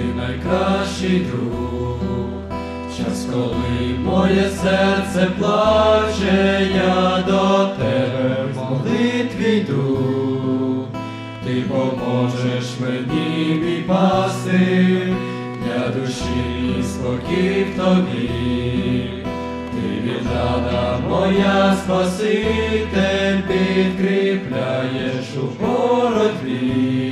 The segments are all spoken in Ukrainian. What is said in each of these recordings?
найкращий друг. Час, коли моє серце плаче, я до тебе в молитві йду. Ти поможеш мені випасти для душі спокій тобі. Ти відрада моя Спаситель, підкріпляєш у боротьбі,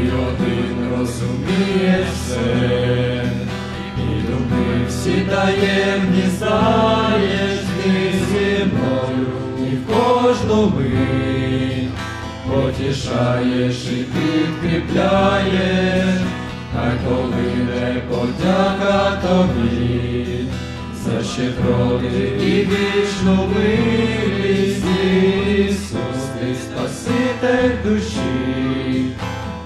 Ти один розумієш все, і думки всі таємні знаєш, ти зі мною. І в кожну мить потішаєш і підкріпляєш, а коли не подяка тобі, за щедроти і вічну милість, Ісус, ти Спаситель душі,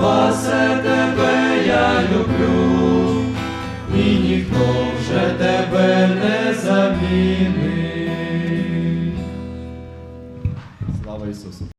спасе тебе, я люблю, і ніхто вже тебе не замінить. Слава Ісусу!